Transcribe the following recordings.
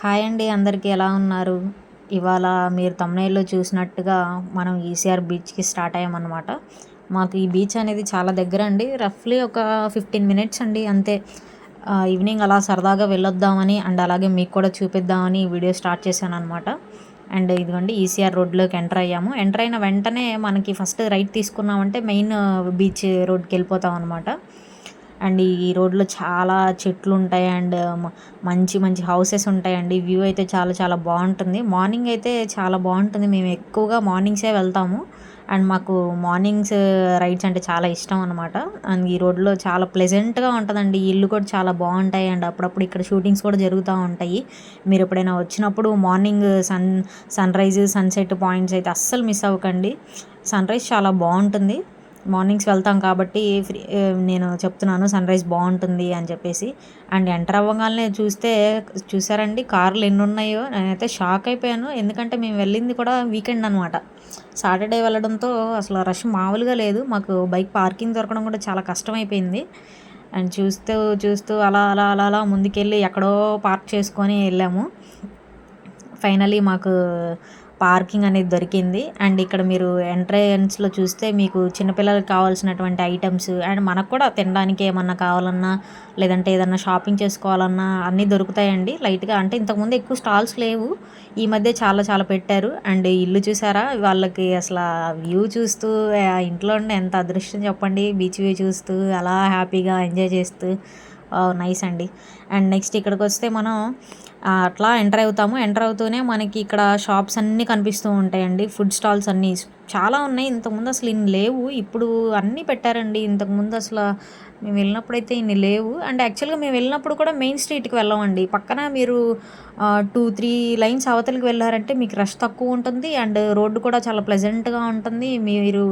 Hi అండి అందరికీ ఎలా ఉన్నారు? ఇవాళ మీరు తమిళలో చూసినట్టుగా మనం ఈసీఆర్ బీచ్కి స్టార్ట్ అయ్యామన్నమాట. మాకు ఈ బీచ్ అనేది చాలా దగ్గర అండి రఫ్లీ ఒక ఫిఫ్టీన్ మినిట్స్ అండి అంతే. ఈవినింగ్ అలా సరదాగా వెళ్ళొద్దామని అండ్ అలాగే మీకు కూడా చూపిద్దామని వీడియో స్టార్ట్ చేశాను అనమాట అండ్ ఇదిగోండి ఈసీఆర్ రోడ్లోకి ఎంటర్ అయ్యాము. ఎంటర్ అయిన వెంటనే మనకి ఫస్ట్ రైట్ తీసుకున్నామంటే మెయిన్ బీచ్ రోడ్కి వెళ్ళిపోతాం అనమాట అండ్ ఈ రోడ్లో చాలా చెట్లు ఉంటాయి అండ్ మంచి మంచి హౌసెస్ ఉంటాయండి. వ్యూ అయితే చాలా చాలా బాగుంటుంది. మార్నింగ్ అయితే చాలా బాగుంటుంది. మేము ఎక్కువగా మార్నింగ్సే వెళ్తాము. అండ్ మాకు మార్నింగ్స్ రైడ్స్ అంటే చాలా ఇష్టం అనమాట అండ్ ఈ రోడ్లో చాలా ప్లెజెంట్గా ఉంటుందండి. ఇల్లు కూడా చాలా బాగుంటాయి అండ్ అప్పుడప్పుడు ఇక్కడ షూటింగ్స్ కూడా జరుగుతూ ఉంటాయి. మీరు ఎప్పుడైనా వచ్చినప్పుడు morning sun sun rise sunset points అయితే అస్సలు మిస్ అవ్వకండి. సన్ రైజ్ చాలా బాగుంటుంది. మార్నింగ్స్ వెళ్తాం కాబట్టి ఫ్రీ నేను చెప్తున్నాను సన్ రైజ్ బాగుంటుంది అని చెప్పేసి. అండ్ ఎంటర్ అవ్వగానే చూస్తే చూసారండి కార్లు ఎన్ని ఉన్నాయో నేనైతే షాక్ అయిపోయాను. ఎందుకంటే మేము వెళ్ళింది కూడా వీకెండ్ అనమాట సాటర్డే వెళ్ళడంతో అసలు రష్ మామూలుగా లేదు. మాకు బైక్ పార్కింగ్ దొరకడం కూడా చాలా కష్టమైపోయింది. అండ్ చూస్తూ చూస్తూ అలా అలా అలా అలా ముందుకెళ్ళి ఎక్కడో పార్క్ చేసుకొని వెళ్ళాము. ఫైనలీ మాకు పార్కింగ్ అనేది దొరికింది. అండ్ ఇక్కడ మీరు ఎంట్రన్స్లో చూస్తే మీకు చిన్నపిల్లలకి కావాల్సినటువంటి ఐటమ్స్ అండ్ మనకు కూడా తినడానికి ఏమన్నా కావాలన్నా లేదంటే ఏదన్నా షాపింగ్ చేసుకోవాలన్నా అన్నీ దొరుకుతాయండి. లైట్గా అంటే ఇంతకుముందు ఎక్కువ స్టాల్స్ లేవు. ఈ మధ్య చాలా చాలా పెట్టారు. అండ్ ఇల్లు చూసారా? వాళ్ళకి అసలు వ్యూ చూస్తూ ఇంట్లో ఉండి ఎంత అదృష్టం చెప్పండి. బీచ్ వ్యూ చూస్తూ అలా హ్యాపీగా ఎంజాయ్ చేస్తూ. నైస్ అండి. అండ్ నెక్స్ట్ ఇక్కడికి వస్తే మనం అట్లా ఎంటర్ అవుతాము. ఎంటర్ అవుతూనే మనకి ఇక్కడ షాప్స్ అన్నీ కనిపిస్తూ ఉంటాయండి. ఫుడ్ స్టాల్స్ అన్నీ. చాలా ఉన్నాయి. ఇంతకుముందు అసలు ఇన్ని లేవు. ఇప్పుడు అన్నీ పెట్టారండి. ఇంతకుముందు అసలు మేము వెళ్ళినప్పుడైతే ఇన్ని లేవు. అండ్ యాక్చువల్గా మేము వెళ్ళినప్పుడు కూడా మెయిన్ స్ట్రీట్కి వెళ్ళామండి. పక్కన మీరు టూ త్రీ లైన్స్ అవతలికి వెళ్ళారంటే మీకు రష్ తక్కువ ఉంటుంది. అండ్ రోడ్డు కూడా చాలా ప్లెజెంట్గా ఉంటుంది. మీరు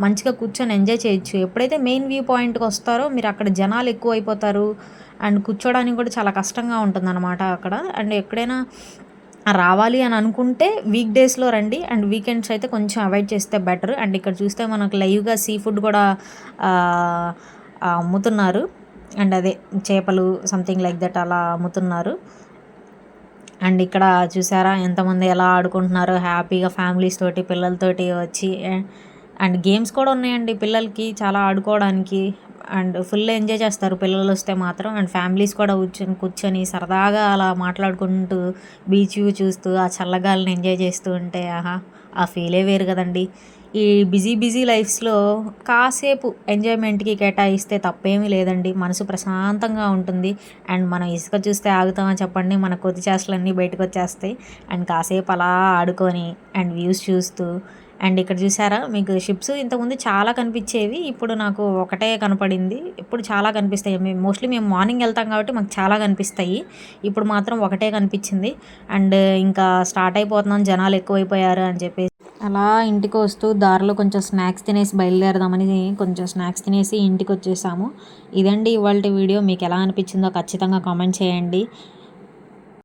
మంచిగా కూర్చొని ఎంజాయ్ చేయొచ్చు. ఎప్పుడైతే మెయిన్ వ్యూ పాయింట్కి వస్తారో మీరు అక్కడ జనాలు ఎక్కువ అయిపోతారు. అండ్ కూర్చోడానికి కూడా చాలా కష్టంగా ఉంటుందన్నమాట అక్కడ. అండ్ ఎక్కడైనా రావాలి అని అనుకుంటే వీక్ డేస్లో రండి అండ్ వీకెండ్స్ అయితే కొంచెం అవాయిడ్ చేస్తే బెటర్ అండ్ ఇక్కడ చూస్తే మనకు లైవ్గా సీ ఫుడ్ కూడా అమ్ముతున్నారు. అండ్ అదే చేపలు సంథింగ్ లైక్ దట్ అలా అమ్ముతున్నారు. అండ్ ఇక్కడ చూసారా ఎంతమంది ఎలా ఆడుకుంటున్నారో? హ్యాపీగా ఫ్యామిలీస్ తోటి పిల్లలతోటి వచ్చి అండ్ గేమ్స్ కూడా ఉన్నాయండి పిల్లలకి చాలా ఆడుకోవడానికి. అండ్ ఫుల్ ఎంజాయ్ చేస్తారు పిల్లలు వస్తే మాత్రం. అండ్ ఫ్యామిలీస్ కూడా కూర్చొని కూర్చొని సరదాగా అలా మాట్లాడుకుంటూ బీచ్ వ్యూ చూస్తూ ఆ చల్లగాలిని ఎంజాయ్ చేస్తూ ఉంటే ఆహా ఆ ఫీలే వేరు కదండి. ఈ బిజీ బిజీ లైఫ్స్లో కాసేపు ఎంజాయ్మెంట్కి కేటాయిస్తే తప్పేమీ లేదండి. మనసు ప్రశాంతంగా ఉంటుంది. అండ్ మనం ఇసుక చూస్తే ఆగుతామని చెప్పండి. మన కొద్ది చేష్టలన్నీ బయటకు వచ్చేస్తాయి అండ్ కాసేపు అలా ఆడుకొని అండ్ వ్యూస్ చూస్తూ అండ్ ఇక్కడ చూసారా మీకు షిప్స్ ఇంతకుముందు చాలా కనిపించేవి ఇప్పుడు నాకు ఒకటే కనపడింది. ఇప్పుడు చాలా కనిపిస్తాయి. మేము మోస్ట్లీ మేము మార్నింగ్ వెళ్తాం కాబట్టి మాకు చాలా కనిపిస్తాయి. ఇప్పుడు మాత్రం ఒకటే కనిపించింది. అండ్ ఇంకా స్టార్ట్ అయిపోతున్నాం జనాలు ఎక్కువైపోయారు అని చెప్పేసి. అలా ఇంటికి వస్తూ దారిలో కొంచెం స్నాక్స్ తినేసి బయలుదేరదామని కొంచెం స్నాక్స్ తినేసి ఇంటికి వచ్చేసాము. ఇదండి ఇవాళ వీడియో. మీకు ఎలా అనిపించిందో ఖచ్చితంగా కామెంట్ చేయండి.